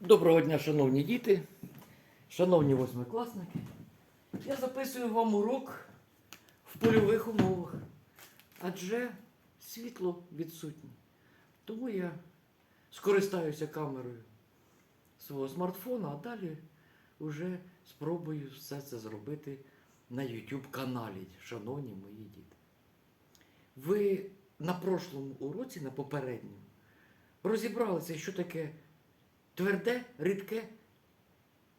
Доброго дня, шановні діти, шановні восьмикласники. Я записую вам урок в польових умовах, адже світло відсутнє. Тому я скористаюся камерою свого смартфона, а далі вже спробую все це зробити на YouTube каналі, шановні мої діти. Ви на прошлому уроці, на попередньому, розібралися, що таке тверде, рідке,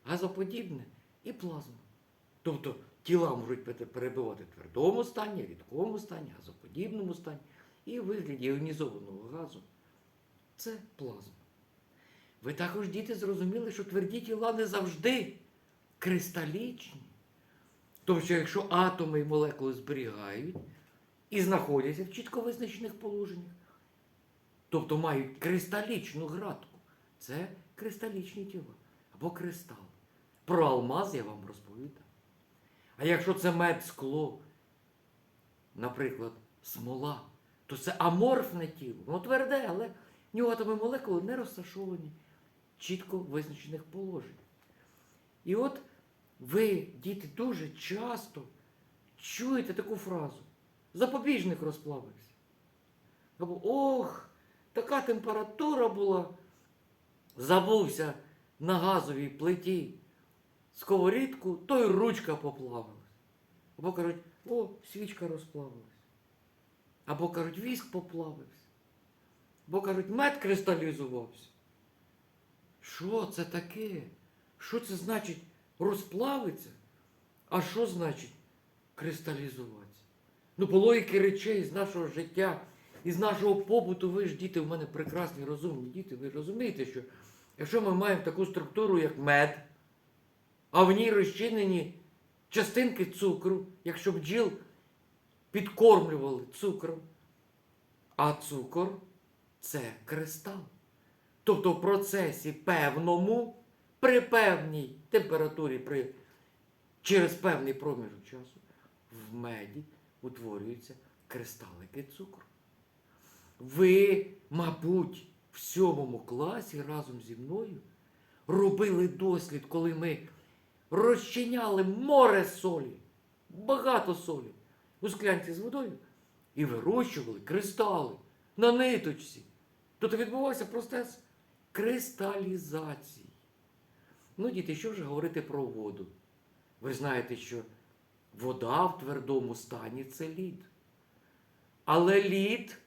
газоподібне і плазма. Тобто тіла можуть перебувати в твердому стані, рідкому стані, газоподібному стані і у вигляді іонізованого газу. Це плазма. Ви також, діти, зрозуміли, що тверді тіла не завжди кристалічні. Тому що якщо атоми і молекули зберігають і знаходяться в чітко визначених положеннях, тобто мають кристалічну градку, це кристалічні тіла або кристали. Про алмаз я вам розповідав. А якщо це мед, скло, наприклад, смола, то це аморфне тіло. Воно тверде, але в нього атоми молекули не розташовані чітко визначених положеннях. І от ви, діти, дуже часто чуєте таку фразу. Запобіжник розплавився. Або ох, така температура була. Забувся на газовій плиті сковорідку, то й ручка поплавилась. Або кажуть, о, свічка розплавилась. Або кажуть, віск поплавився. Або кажуть, мед кристалізувався. Що це таке? Що це значить розплавиться? А що значить кристалізуватися? Ну, по логіки речей з нашого життя, із нашого побуту, ви ж діти, в мене прекрасні, розумні діти, ви розумієте, що якщо ми маємо таку структуру, як мед, а в ній розчинені частинки цукру, якщо бджіл підкормлювали цукром, а цукор це кристал. Тобто в процесі певному, при певній температурі, при, через певний проміжок часу, в меді утворюються кристалики цукру. Ви, мабуть, в сьомому класі разом зі мною робили дослід, коли ми розчиняли море солі, багато солі у склянці з водою і вирощували кристали на ниточці. Тобто відбувався процес кристалізації. Ну, діти, що вже говорити про воду? Ви знаєте, що вода в твердому стані це лід. Але лід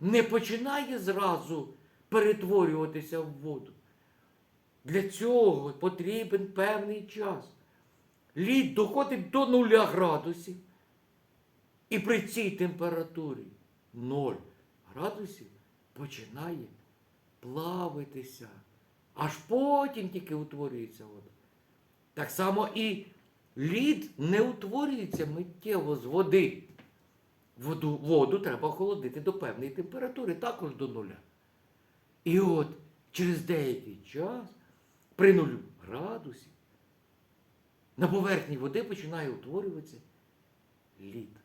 не починає зразу перетворюватися в воду. Для цього потрібен певний час. Лід доходить до 0 градусів. І при цій температурі 0 градусів починає плавитися. Аж потім тільки утворюється вода. Так само і лід не утворюється миттєво з води. Воду, воду треба охолодити до певної температури, також до нуля. І от через деякий час, при нулю градусів, на поверхні води починає утворюватися лід.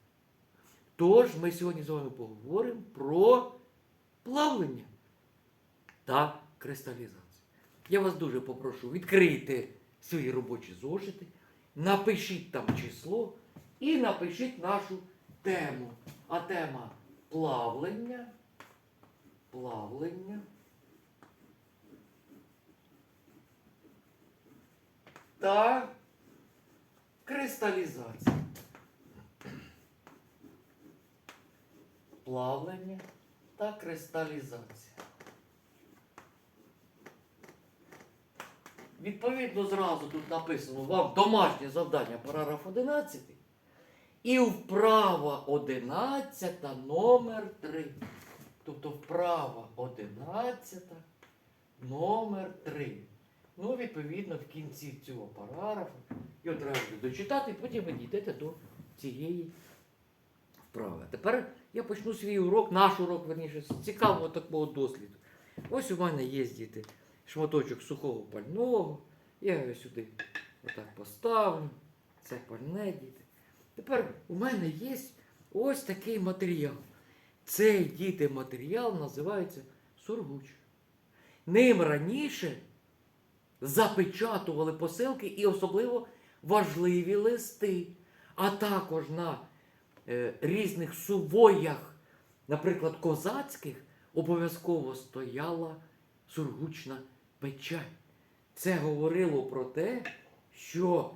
Тож ми сьогодні з вами поговоримо про плавлення та кристалізацію. Я вас дуже попрошу, відкрийте свої робочі зошити, напишіть там число і напишіть нашу тему. А тема плавлення, плавлення та кристалізація. Плавлення та кристалізація. Відповідно, зразу тут написано вам домашнє завдання, параграф 11. І вправа 11 номер 3. Тобто вправа 11 номер 3. Ну, відповідно, в кінці цього параграфу треба буде дочитати, потім ви дійдете до цієї вправи. Тепер я почну свій урок, наш урок, верніше, з цікавого такого досліду. Ось у мене є діти шматочок сухого пального. Я його сюди отак поставлю. Це пальне діти. Тепер у мене є ось такий матеріал. Цей діти матеріал називається сургуч. Ним раніше запечатували посилки і особливо важливі листи, а також на е, різних сувоях, наприклад, козацьких, обов'язково стояла сургучна печать. Це говорило про те, що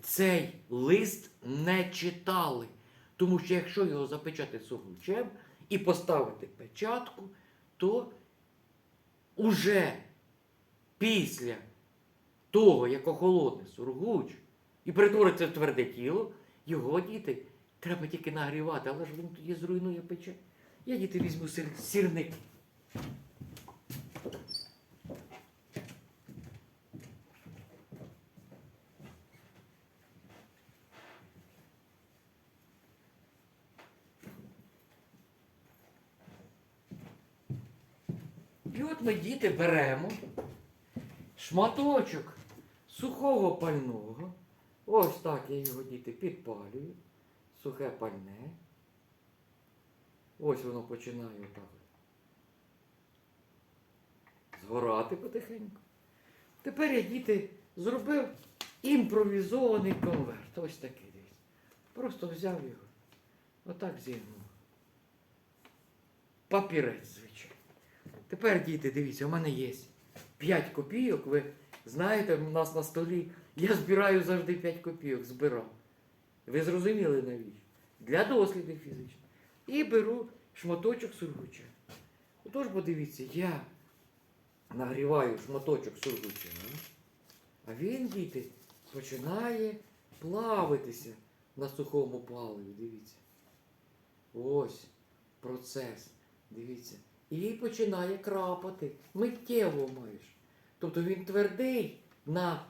цей лист не читали. Тому що якщо його запечатати сургучем і поставити печатку, то уже після того, як охолоне сургуч і перетвориться в тверде тіло, його діти треба тільки нагрівати, але ж він тоді зруйнує печать. Я діти візьму сир, сірник. І от ми діти беремо шматочок сухого пального. Ось так я його діти підпалюю. Сухе пальне. Ось воно починає отак. Згорати потихеньку. Тепер я діти зробив імпровізований конверт. Ось такий десь. Просто взяв його. Отак зігнув. Папірець, звичайно. Тепер, діти, дивіться, у мене є 5 копійок. Ви знаєте, у нас на столі я збираю завжди 5 копійок, збирав. Ви зрозуміли навіщо? Для дослідів фізичних. І беру шматочок сургуча. Отож, подивіться, я нагріваю шматочок сургуча, а він, діти, починає плавитися на сухому паливі. Дивіться. Ось процес. Дивіться. І починає крапати. Миттєво маєш. Тобто він твердий на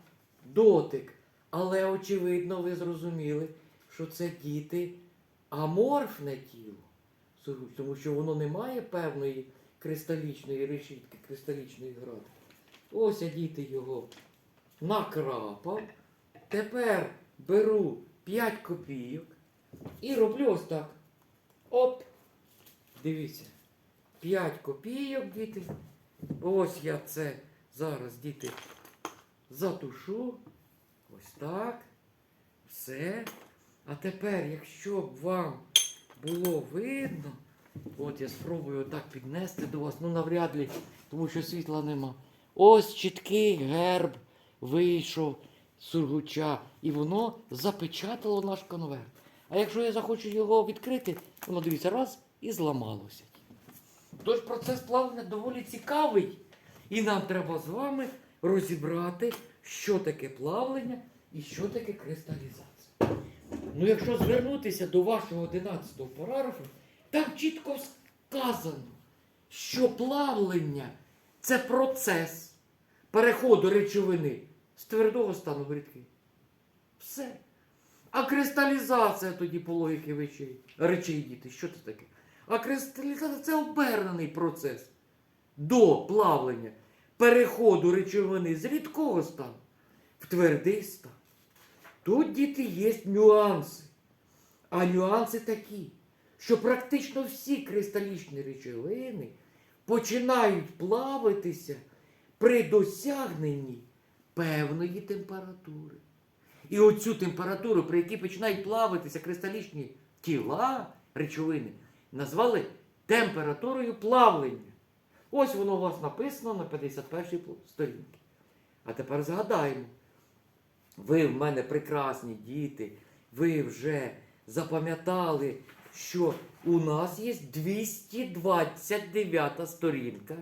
дотик. Але, очевидно, ви зрозуміли, що це діти аморфне тіло. Тому що воно не має певної кристалічної решітки, кристалічної гради. Ось я діти його накрапав. Тепер беру 5 копійок і роблю ось так. Оп! Дивіться. 5 копійок, діти. Ось я це зараз, діти, затушу. Ось так. Все. А тепер, якщо б вам було видно, от я спробую отак піднести до вас, ну навряд ли, тому що світла нема. Ось чіткий герб вийшов з сургуча, і воно запечатало наш конверт. А якщо я захочу його відкрити, воно дивіться, раз і зламалося. Тож процес плавлення доволі цікавий. І нам треба з вами розібрати, що таке плавлення і що таке кристалізація. Ну, якщо звернутися до вашого 11 го параграфу, там чітко сказано, що плавлення це процес переходу речовини з твердого стану в рідкий. Все. А кристалізація тоді по логіки речей, діти, що це таке? А кристалізація це обернений процес до плавлення, переходу речовини з рідкого стану в твердий стан. Тут, діти, є нюанси. А нюанси такі, що практично всі кристалічні речовини починають плавитися при досягненні певної температури. І оцю температуру, при якій починають плавитися кристалічні тіла речовини, назвали температурою плавлення. Ось воно у вас написано на 51 сторінці. А тепер згадаємо. Ви в мене прекрасні діти, ви вже запам'ятали, що у нас є 229 сторінка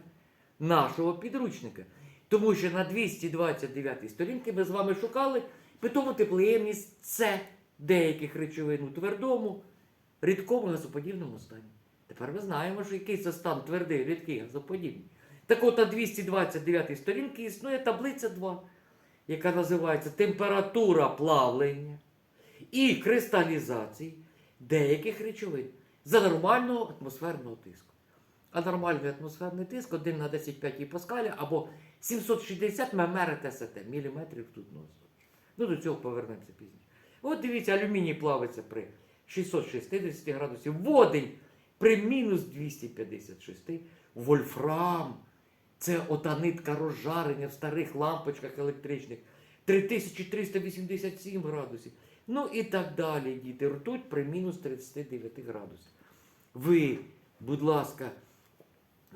нашого підручника. Тому що на 229 сторінці ми з вами шукали питому теплоємність С деяких речовин у твердому, рідкому газоподібному стані. Тепер ми знаємо, що який це стан твердий, рідкий, газоподібний. Так от на 229 сторінці існує таблиця 2, яка називається температура плавлення і кристалізації деяких речовин за нормального атмосферного тиску. А нормальний атмосферний тиск 1 на 10 5 паскаля або 760 мм ТСТ, міліметрів ртутного стопчика. Ну, до цього повернемося пізніше. От дивіться, алюміній плавиться при 660 градусів, водень при мінус 256, вольфрам. Це ота нитка розжарення в старих лампочках електричних. 3387 градусів. Ну і так далі, діти. Ртуть при мінус 39 градусах. Ви, будь ласка,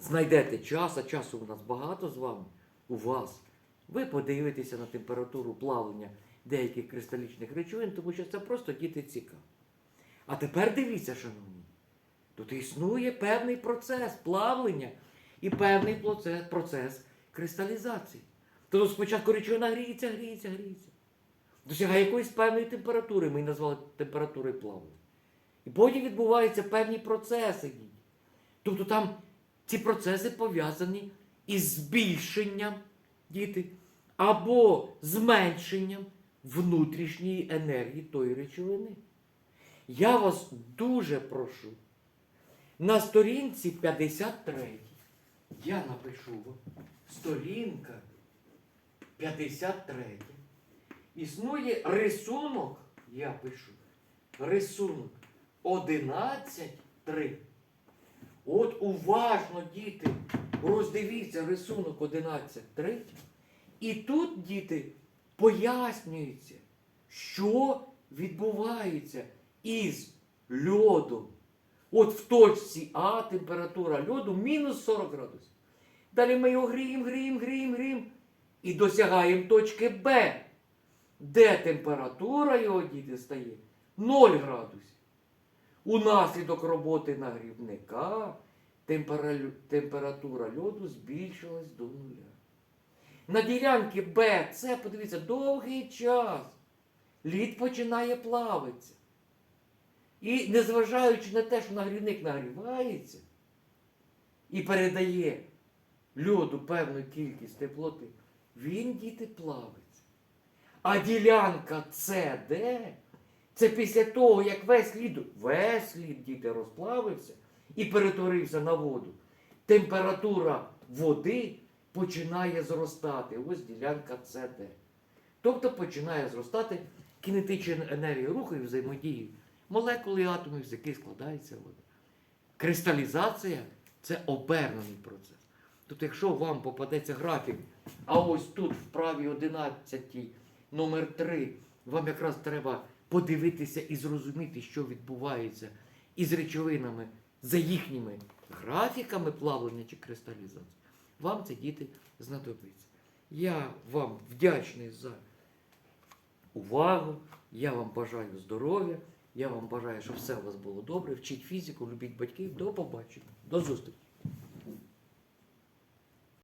знайдете час, а часу у нас багато з вами, у вас. Ви подивитеся на температуру плавлення деяких кристалічних речовин, тому що це просто діти цікаво. А тепер дивіться, шановні, тут існує певний процес плавлення і певний процес, процес кристалізації. Тобто спочатку речовина гріється, гріється, гріється. Досягає якоїсь певної температури, ми її назвали температурою плавлення. І потім відбуваються певні процеси. Тобто там ці процеси пов'язані із збільшенням діти, або зменшенням внутрішньої енергії тої речовини. Я вас дуже прошу. На сторінці 53 я напишу вам сторінка 53. Існує рисунок, я пишу, рисунок 11.3. От уважно, діти, роздивіться рисунок 11.3. І тут, діти, пояснюється, що відбувається із льодом. От в точці А температура льоду мінус 40 градусів. Далі ми його гріємо, гріємо, гріємо, гріємо і досягаємо точки Б, де температура його діти стає 0 градусів. Унаслідок роботи нагрівника температура льоду збільшилась до нуля. На ділянці Б, це, подивіться, довгий час. Лід починає плавитися. І незважаючи на те, що нагрівник нагрівається і передає льоду певну кількість теплоти, він діти плавиться. А ділянка СД це після того, як весь лід, весь лід діти розплавився і перетворився на воду. Температура води починає зростати. Ось ділянка СД. Тобто починає зростати кінетична енергія руху і взаємодії молекул і атомів, з яких складається вода. Кристалізація це обернений процес. Тобто, якщо вам попадеться графік, а ось тут в правій 11 номер 3, вам якраз треба подивитися і зрозуміти, що відбувається із речовинами за їхніми графіками плавлення чи кристалізації, вам це діти знадобиться. Я вам вдячний за увагу. Я вам бажаю здоров'я. Я вам бажаю, щоб все у вас було добре. Вчіть фізику, любіть батьків. До побачення. До зустрічі.